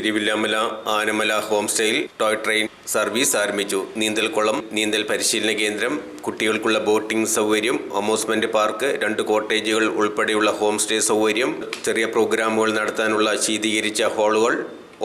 Thiruvilwamala Anamala home toy train service ആരംഭിച്ചു. നീന്തൽക്കുളം നീന്തൽ പരിശീലന കേന്ദ്രം കുട്ടികൾക്കുള്ള ബോട്ടിംഗ് സൗകര്യം അമ്യൂസ്മെന്റ് പാർക്ക് രണ്ട് കോട്ടേജുകൾ ഉൾപ്പെടെയുള്ള ഹോം സ്റ്റേ സൗകര്യം ചെറിയ പ്രോഗ്രാമുകൾ നടത്താനുള്ള ശീതീകരിച്ച ഹാളുകൾ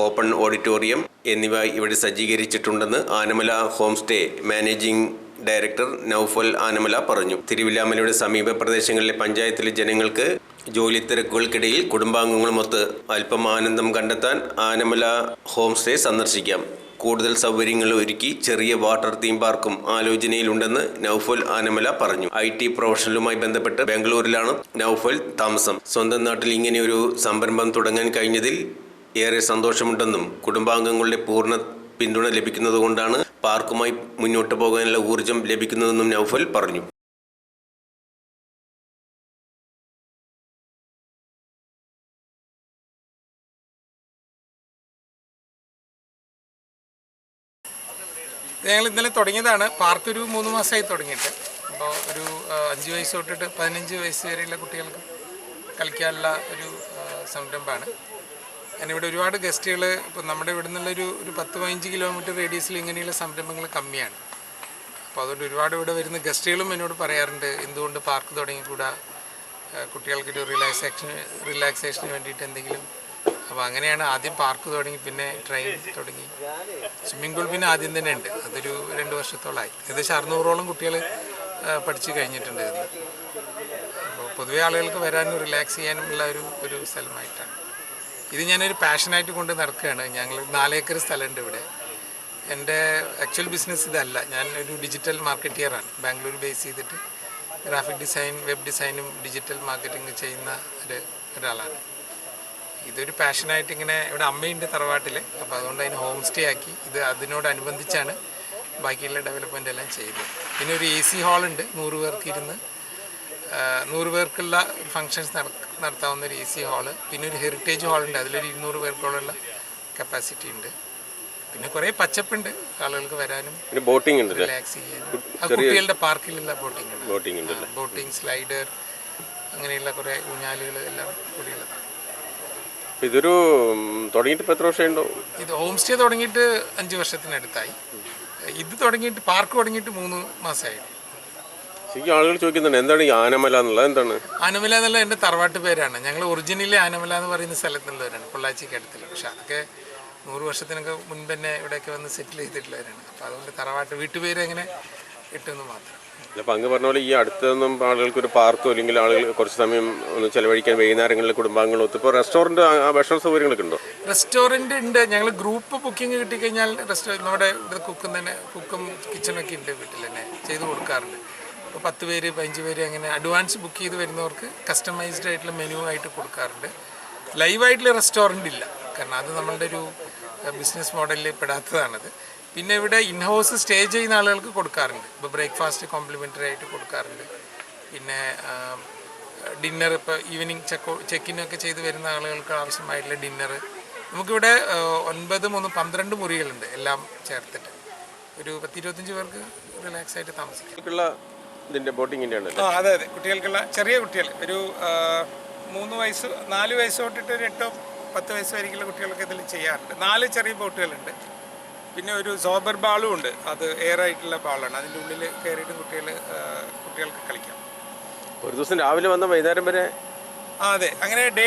ഓപ്പൺ ഓഡിറ്റോറിയം എന്നിവ ഇവിടെ സജ്ജീകരിച്ചിട്ടുണ്ടെന്ന് Anamala home stay managing director Naufal Anamala പറഞ്ഞു. തിരുവില്ലാമലയുടെ സമീപ പ്രദേശങ്ങളിലെ പഞ്ചായത്തിലെ ജനങ്ങൾക്ക് ജോലി തിരക്കുകൾക്കിടയിൽ കുടുംബാംഗങ്ങളുമൊത്ത് അല്പം ആനന്ദം കണ്ടെത്താൻ ആനമല ഹോം സ്റ്റേ സന്ദർശിക്കാം. കൂടുതൽ സൗകര്യങ്ങൾ ഒരുക്കി ചെറിയ വാട്ടർ തീം പാർക്കും ആലോചനയിലുണ്ടെന്ന് നൌഫൽ ആനമല പറഞ്ഞു. ഐ ടി പ്രൊഫഷണലുമായി ബന്ധപ്പെട്ട് ബാംഗ്ലൂരിലാണ് നൌഫൽ താമസം. സ്വന്തം നാട്ടിൽ ഇങ്ങനെയൊരു സംരംഭം തുടങ്ങാൻ കഴിഞ്ഞതിൽ ഏറെ സന്തോഷമുണ്ടെന്നും കുടുംബാംഗങ്ങളുടെ പൂർണ പിന്തുണ ലഭിക്കുന്നതുകൊണ്ടാണ് പാർക്കുമായി മുന്നോട്ട് പോകാനുള്ള ഊർജം ലഭിക്കുന്നതെന്നും നൌഫൽ പറഞ്ഞു. ഞങ്ങൾ ഇന്നലെ തുടങ്ങിയതാണ്. പാർക്ക് ഒരു മൂന്ന് മാസമായി തുടങ്ങിയിട്ട്. അപ്പോൾ ഒരു അഞ്ച് വയസ്സ് തൊട്ടിട്ട് പതിനഞ്ച് വയസ്സ് വരെയുള്ള കുട്ടികൾക്ക് കളിക്കാനുള്ള ഒരു ആ, സംരംഭമാണ് ഇവിടെ ഒരുപാട് ഗസ്റ്റുകൾ ഇപ്പോൾ നമ്മുടെ ഇവിടെ നിന്നുള്ളൊരു ഒരു പത്ത് പതിനഞ്ച് കിലോമീറ്റർ റേഡിയസിൽ ഇങ്ങനെയുള്ള സംരംഭങ്ങൾ കമ്മിയാണ്. അപ്പോൾ അതുകൊണ്ട് ഒരുപാട് ഇവിടെ വരുന്ന ഗസ്റ്റുകളും എന്നോട് പറയാറുണ്ട് എന്തുകൊണ്ട് പാർക്ക് തുടങ്ങിക്കൂടാ? കുട്ടികൾക്കൊരു റിലാക്സേഷൻ റിലാക്സേഷന് വേണ്ടിയിട്ട് എന്തെങ്കിലും? അപ്പോൾ അങ്ങനെയാണ് ആദ്യം പാർക്ക് തുടങ്ങി പിന്നെ ട്രെയിൻ തുടങ്ങി. സ്വിമ്മിംഗ് പൂൾ പിന്നെ ആദ്യം തന്നെ ഉണ്ട്. അതൊരു രണ്ട് വർഷത്തോളമായി ഏകദേശം അറുന്നൂറോളം കുട്ടികൾ പഠിച്ചു കഴിഞ്ഞിട്ടുണ്ട് ഇന്ന് അപ്പോൾ പൊതുവെ ആളുകൾക്ക് വരാനും റിലാക്സ് ചെയ്യാനുമുള്ള ഒരു ഒരു സ്ഥലമായിട്ടാണ്. ഇത് ഞാനൊരു പാഷനായിട്ട് കൊണ്ട് നടക്കുകയാണ്. ഞങ്ങൾ നാലേക്കർ സ്ഥലമുണ്ട് ഇവിടെ. എന്റെ ആക്ച്വൽ ബിസിനസ് ഇതല്ല. ഞാൻ ഒരു ഡിജിറ്റൽ മാർക്കറ്റിയറാണ് ബാംഗ്ലൂർ ബേസ് ചെയ്തിട്ട് ഗ്രാഫിക് ഡിസൈൻ വെബ് ഡിസൈനും ഡിജിറ്റൽ മാർക്കറ്റിംഗ് ചെയ്യുന്ന ഒരു ഒരാളാണ്. ഇതൊരു പാഷനായിട്ട് ഇങ്ങനെ ഇവിടെ അമ്മയുണ്ട് തറവാട്ടിൽ അപ്പോൾ അതുകൊണ്ട് അതിന് ഹോം സ്റ്റേ ആക്കി. ഇത് അതിനോടനുബന്ധിച്ചാണ് ബാക്കിയുള്ള ഡെവലപ്മെന്റ് എല്ലാം ചെയ്തത്. പിന്നെ ഒരു എ സി ഹാളുണ്ട് നൂറ് പേർക്ക് ഇരുന്ന് നൂറ് പേർക്കുള്ള ഫങ്ഷൻസ് നടത്താവുന്ന ഒരു എ സി ഹാൾ പിന്നെ ഒരു ഹെറിറ്റേജ് ഹാളുണ്ട് അതിലൊരു ഇരുന്നൂറ് പേർക്കോളമുള്ള കപ്പാസിറ്റി ഉണ്ട്. പിന്നെ കുറേ പച്ചപ്പുണ്ട്. ആളുകൾക്ക് വരാനും ബോട്ടിംഗ് ഉണ്ട് റിലാക്സ് ചെയ്യാനും. കുട്ടികളുടെ പാർക്കിലുള്ള ബോട്ടിംഗ് ബോട്ടിംഗ് ഉണ്ട് ബോട്ടിംഗ് സ്ലൈഡർ അങ്ങനെയുള്ള കുറേ ഊഞ്ഞാലുകൾ എല്ലാം കൂടിയുള്ളതാണ് ഇതൊരു തുടങ്ങിയിട്ട് എത്ര വർഷമുണ്ടോ ഇത് ഹോം സ്റ്റേ തുടങ്ങിയിട്ട് അഞ്ച് വർഷത്തിനടുത്തായി. ഇത് തുടങ്ങിയിട്ട് പാർക്ക് തുടങ്ങിയിട്ട് മൂന്ന് മാസമായി. ശരിക്കും ആളുകൾ ചോദിക്കുന്നുണ്ട് എന്താണ് ഈ ആനമല എന്നുള്ളത്? എന്താണ്? ആനമല എന്നുള്ള എന്റെ തറവാട്ട് പേരാണ്. ഞങ്ങൾ ഒറിജിനലി ആനമല എന്ന് പറയുന്ന സ്ഥലത്തുള്ളവരാണ് പൊള്ളാച്ചിക്ക് അടുത്തുള്ള പക്ഷെ അതൊക്കെ നൂറ് വർഷത്തിനൊക്കെ മുൻപ് തന്നെ ഇവിടെയൊക്കെ വന്ന് സെറ്റിൽ ചെയ്തിട്ടുള്ളവരാണ്. അപ്പോൾ അതുകൊണ്ട് തറവാട്ട് വീട്ടുപേര് അങ്ങനെ കിട്ടുമെന്ന് മാത്രം. അപ്പൊ അങ്ങ് പറഞ്ഞ പോലെ ഈ അടുത്തൊന്നും ആളുകൾക്ക് ഒരു പാർക്കോ അല്ലെങ്കിൽ ആളുകൾ കുറച്ച് സമയം ഒന്ന് ചെലവഴിക്കാൻ വൈകുന്നേരങ്ങളിൽ കുടുംബാംഗങ്ങളൊത്ത് ഇപ്പോൾ റെസ്റ്റോറന്റ് ഭക്ഷണ സൗകര്യങ്ങളൊക്കെ ഉണ്ടോ? റെസ്റ്റോറന്റ് ഉണ്ട്. ഞങ്ങൾ ഗ്രൂപ്പ് ബുക്കിംഗ് കിട്ടിക്കഴിഞ്ഞാൽ റെസ്റ്റോറന്റ് നമ്മുടെ ഇവിടെ കുക്കും തന്നെ കുക്കും കിച്ചണൊക്കെ ഉണ്ട് വീട്ടിൽ തന്നെ. ചെയ്ത് കൊടുക്കാറുണ്ട്. ഇപ്പോൾ പത്ത് പേര് പതിനഞ്ച് പേര് അങ്ങനെ അഡ്വാൻസ് ബുക്ക് ചെയ്ത് വരുന്നവർക്ക് കസ്റ്റമൈസ്ഡ് ആയിട്ടുള്ള മെനു ആയിട്ട് കൊടുക്കാറുണ്ട്. ലൈവായിട്ടുള്ള റെസ്റ്റോറന്റ് ഇല്ല. കാരണം അത് നമ്മളുടെ ഒരു ബിസിനസ് മോഡലിൽ പെടാത്തതാണത്. പിന്നെ ഇവിടെ ഇൻഹൗസ് സ്റ്റേ ചെയ്യുന്ന ആളുകൾക്ക് കൊടുക്കാറുണ്ട്. ഇപ്പോൾ ബ്രേക്ക്ഫാസ്റ്റ് കോംപ്ലിമെന്ററി ആയിട്ട് കൊടുക്കാറുണ്ട്. പിന്നെ ഡിന്നർ ഇപ്പോൾ ഈവനിങ് ചെക്ക് ചെക്കിനൊക്കെ ചെയ്ത് വരുന്ന ആളുകൾക്ക് ആവശ്യമായിട്ടുള്ള ഡിന്നർ നമുക്കിവിടെ ഒൻപത് മൂന്ന് പന്ത്രണ്ട് മുറികളുണ്ട് എല്ലാം ചേർത്തിട്ട്. ഒരു പത്തിരുപത്തഞ്ച് പേർക്ക് റിലാക്സ് ആയിട്ട് താമസിക്കാം. ഇതിന്റെ ബോട്ടിങ്ങിന്റെ ആണ് ആ അതെ അതെ. കുട്ടികൾക്കുള്ള ചെറിയ കുട്ടികൾ. ഒരു മൂന്ന് വയസ്സ് നാല് വയസ്സ് തൊട്ടിട്ട് ഒരു എട്ടോ പത്ത് വയസ്സ് വരെയുള്ള കുട്ടികൾക്ക് ഇതിൽ ചെയ്യാറുണ്ട്. നാല് ചെറിയ ബോട്ടുകളുണ്ട്. പിന്നെ ഒരു സോബർ ബാളും ഉണ്ട്. അത് എയർ ആയിട്ടുള്ള ബാളാണ്. അതിന്റെ ഉള്ളിൽ കയറിയിട്ട് കുട്ടികൾ കുട്ടികൾക്ക് കളിക്കാം. ഒരു ദിവസം രാവിലെ വന്ന വൈകുന്നേരം വരെ ആ അതെ. അങ്ങനെ ഡേ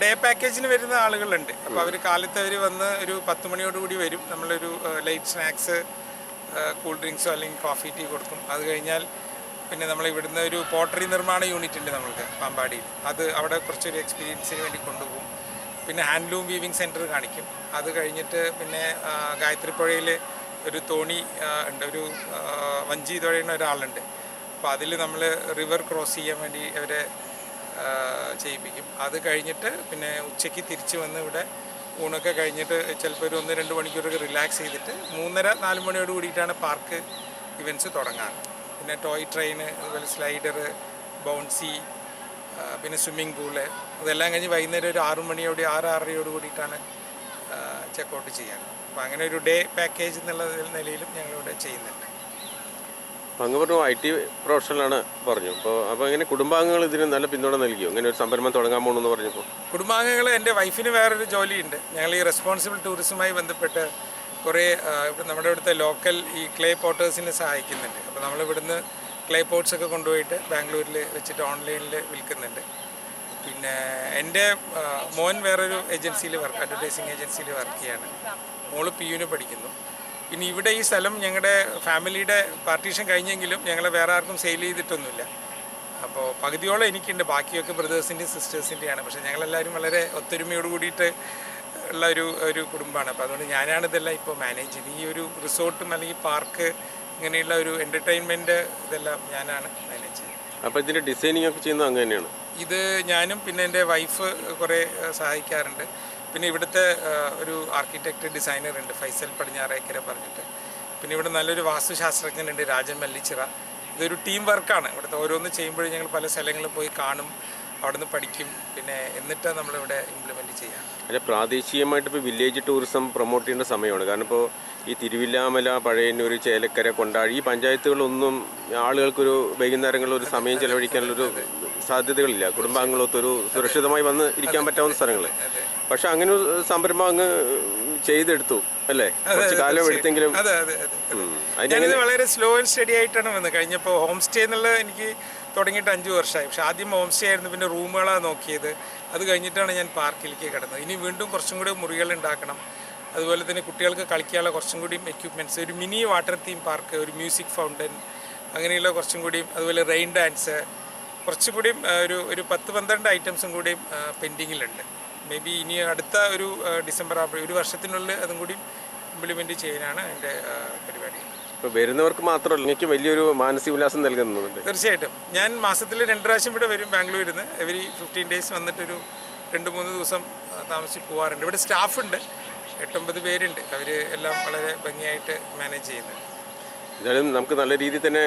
ഡേ പാക്കേജിന് വരുന്ന ആളുകളുണ്ട്. അപ്പോൾ അവർ കാലത്ത് അവർ വന്ന് ഒരു പത്ത് മണിയോടുകൂടി വരും. നമ്മളൊരു ലൈറ്റ് സ്നാക്സ് കൂൾ ഡ്രിങ്ക്സോ അല്ലെങ്കിൽ കോഫി ടീ കൊടുക്കും. അത് കഴിഞ്ഞാൽ പിന്നെ നമ്മൾ ഇവിടുന്ന് ഒരു പോട്ടറി നിർമ്മാണ യൂണിറ്റ് ഉണ്ട് നമ്മൾക്ക് പാമ്പാടിയിൽ. അത് അവിടെ കുറച്ചൊരു എക്സ്പീരിയൻസിന് വേണ്ടി കൊണ്ടുപോകും. പിന്നെ ഹാൻഡ്ലൂം വീവിങ് സെന്റർ കാണിക്കും. അത് കഴിഞ്ഞിട്ട് പിന്നെ ഗായത്രിപ്പുഴയിൽ ഗായത്രി പുഴയിൽ ഒരു തോണി ഉണ്ട്. ഒരു വഞ്ചി തുഴയുന്ന ഒരാളുണ്ട്. അപ്പോൾ അതിൽ നമ്മൾ റിവർ ക്രോസ് ചെയ്യാൻ വേണ്ടി അവരെ ചെയ്യിപ്പിക്കും. അത് കഴിഞ്ഞിട്ട് പിന്നെ ഉച്ചയ്ക്ക് തിരിച്ചു വന്ന് ഇവിടെ ഊണൊക്കെ കഴിഞ്ഞിട്ട് ചിലപ്പോൾ ഒരു ഒന്ന് രണ്ട് മണിക്കൂറൊക്കെ റിലാക്സ് ചെയ്തിട്ട് മൂന്നര നാല് മണിയോട് കൂടിയിട്ടാണ് പാർക്ക് ഇവന്റ്സ് തുടങ്ങാറ്. പിന്നെ ടോയ് ട്രെയിൻ അതുപോലെ സ്ലൈഡർ ബൗൺസി പിന്നെ സ്വിമ്മിംഗ് പൂൾ അതെല്ലാം കഴിഞ്ഞ് വൈകുന്നേരം ഒരു ആറു മണിയോട് ആറ് ആറരയോട് കൂടിയിട്ടാണ് ചെക്കൗട്ട് ചെയ്യാറ് അപ്പോൾ അങ്ങനെ ഒരു ഡേ പാക്കേജ് എന്നുള്ള നിലയിലും ഞങ്ങളിവിടെ ചെയ്യുന്നുണ്ട്. അങ്ങ് പറഞ്ഞു ഐ ടി പ്രൊഫഷണലാണ് പറഞ്ഞു. അപ്പോൾ അപ്പോൾ ഇങ്ങനെ കുടുംബാംഗങ്ങൾ ഇതിന് നല്ല പിന്തുണ നൽകിയോ? ഇങ്ങനെ ഒരു സംരംഭം തുടങ്ങാൻ പോകണമെന്ന് പറഞ്ഞപ്പോൾ കുടുംബാംഗങ്ങൾ എന്റെ വൈഫിന് വേറൊരു ജോലിയുണ്ട്. ഞങ്ങൾ ഈ റെസ്പോൺസിബിൾ ടൂറിസമായി ബന്ധപ്പെട്ട് കുറേ ഇപ്പം നമ്മുടെ ഇവിടുത്തെ ലോക്കൽ ഈ ക്ലേ പോട്ടേഴ്സിനെ സഹായിക്കുന്നുണ്ട്. അപ്പോൾ നമ്മൾ ഇവിടുന്ന് ക്ലേ പോട്ട്സ് ഒക്കെ കൊണ്ടുപോയിട്ട് ബാംഗ്ലൂരിൽ വെച്ചിട്ട് ഓൺലൈനിൽ വിൽക്കുന്നുണ്ട്. പിന്നെ എന്റെ മോൻ വേറൊരു ഏജൻസിയിൽ വർക്ക് അഡ്വർടൈസിങ് ഏജൻസിയിൽ വർക്ക് ചെയ്യാണ്. മോൾ പി യുവിന് പഠിക്കുന്നു. പിന്നെ ഇവിടെ ഈ സ്ഥലം ഞങ്ങളുടെ ഫാമിലിയുടെ പാർട്ടീഷൻ കഴിഞ്ഞെങ്കിലും ഞങ്ങളെ വേറെ ആർക്കും സെയിൽ ചെയ്തിട്ടൊന്നുമില്ല. അപ്പോൾ പകുതിയോളം എനിക്കുണ്ട്. ബാക്കിയൊക്കെ ബ്രദേഴ്സിന്റെയും സിസ്റ്റേഴ്സിന്റെയാണ് പക്ഷേ ഞങ്ങളെല്ലാവരും വളരെ ഒത്തൊരുമയോട് കൂടിയിട്ട് ഉള്ള ഒരു ഒരു കുടുംബമാണ്. അപ്പോൾ അതുകൊണ്ട് ഞാനാണ് ഇതെല്ലാം ഇപ്പോൾ മാനേജ് ചെയ്യുന്നത് ഈ ഒരു റിസോർട്ടും അല്ലെങ്കിൽ പാർക്ക് ഇങ്ങനെയുള്ള ഒരു എന്റർടൈൻമെന്റ് ഇതെല്ലാം ഞാനാണ് മാനേജ് ചെയ്യുന്നത് അപ്പോൾ ഇതിന്റെ ഡിസൈനിങ് ഒക്കെ ചെയ്യുന്നത് അങ്ങ് തന്നെയാണ്? ഇത് ഞാനും പിന്നെ എന്റെ വൈഫ് കുറേ സഹായിക്കാറുണ്ട്. പിന്നെ ഇവിടുത്തെ ഒരു ആർക്കിടെക്റ്റ് ഡിസൈനർ ഉണ്ട് ഫൈസൽ പടിഞ്ഞാറേക്കര പറഞ്ഞിട്ട്. പിന്നെ ഇവിടെ നല്ലൊരു വാസ്തുശാസ്ത്രജ്ഞനുണ്ട് രാജൻ മല്ലിച്ചിറ. ഇതൊരു ടീം വർക്കാണ് ഇവിടുത്തെ ഓരോന്ന് ചെയ്യുമ്പോഴും ഞങ്ങൾ പല സ്ഥലങ്ങളിൽ പോയി കാണും. അവിടെ നിന്ന് പഠിക്കും. പിന്നെ എന്നിട്ട് നമ്മളിവിടെ ഇംപ്ലിമെന്റ് ചെയ്യാം. അല്ല പ്രാദേശികമായിട്ട് ഇപ്പോൾ വില്ലേജ് ടൂറിസം പ്രൊമോട്ട് ചെയ്യേണ്ട സമയമാണ്. കാരണം ഇപ്പോൾ ഈ തിരുവില്ലാമല പഴയന്നൂർ ചേലക്കര കൊണ്ടാഴി ഈ പഞ്ചായത്തുകളൊന്നും ആളുകൾക്കൊരു വൈകുന്നേരങ്ങളിൽ ഒരു സമയം ചെലവഴിക്കാനുള്ളൊരു സാധ്യതകളില്ല. കുടുംബാംഗങ്ങളൊത്തൊരു സുരക്ഷിതമായി വന്ന് ഇരിക്കാൻ പറ്റാവുന്ന സ്ഥലങ്ങൾ പക്ഷെ അങ്ങനെ ഒരു സംരംഭം അങ്ങ് ചെയ്തെടുത്തു അല്ലേ? കുറച്ച് കാലം എടുത്തെങ്കിലും ഞാനിത് വളരെ സ്ലോ ആൻഡ് സ്റ്റഡി ആയിട്ടാണ് വന്നത്. കഴിഞ്ഞപ്പോൾ ഹോം സ്റ്റേ എന്നുള്ളത് എനിക്ക് തുടങ്ങിയിട്ട് അഞ്ച് വർഷമായി. പക്ഷെ ആദ്യം ഹോം സ്റ്റേ ആയിരുന്നു പിന്നെ റൂമുകളാണ് നോക്കിയത്. അത് കഴിഞ്ഞിട്ടാണ് ഞാൻ പാർക്കിലേക്ക് കിടന്നത്. ഇനി വീണ്ടും കുറച്ചും കൂടി മുറികൾ ഉണ്ടാക്കണം. അതുപോലെ തന്നെ കുട്ടികൾക്ക് കളിക്കാനുള്ള കുറച്ചും കൂടിയും എക്യുപ്മെന്റ്സ് ഒരു മിനി വാട്ടർ തീം പാർക്ക് ഒരു മ്യൂസിക് ഫൗണ്ടൻ അങ്ങനെയുള്ള കുറച്ചും കൂടിയും അതുപോലെ റെയിൻ ഡാൻസ് കുറച്ചും കൂടിയും ഒരു ഒരു പത്ത് പന്ത്രണ്ട് ഐറ്റംസും കൂടിയും പെൻഡിങ്ങിലുണ്ട് മേ ബി ഇനി അടുത്ത ഒരു ഡിസംബർ ആകുമ്പോഴേ ഒരു വർഷത്തിനുള്ളിൽ അതും കൂടി ഇംപ്ലിമെന്റ് ചെയ്യാനാണ് എന്റെ പരിപാടി. ഇപ്പോൾ വരുന്നവർക്ക് മാത്രമല്ല എനിക്ക് വലിയൊരു മാനസിക ഉല്ലാസം നൽകുന്നുണ്ട്. തീർച്ചയായിട്ടും. ഞാൻ മാസത്തിൽ രണ്ട് പ്രാവശ്യം ഇവിടെ വരും ബാംഗ്ലൂരിൽ നിന്ന് എവരി ഫിഫ്റ്റീൻ ഡേയ്സ് വന്നിട്ടൊരു രണ്ട് മൂന്ന് ദിവസം താമസിച്ച് പോകാറുണ്ട് ഇവിടെ സ്റ്റാഫുണ്ട്. എട്ടൊമ്പത് പേരുണ്ട്. അവർ എല്ലാം വളരെ ഭംഗിയായിട്ട് മാനേജ് ചെയ്യുന്നുണ്ട്. എന്തായാലും നമുക്ക് നല്ല രീതിയിൽ തന്നെ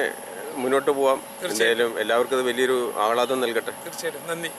മുന്നോട്ട് പോവാം. എന്തായാലും എല്ലാവർക്കും അത് വലിയൊരു ആഹ്ലാദം നൽകട്ടെ. തീർച്ചയായിട്ടും. നന്ദി.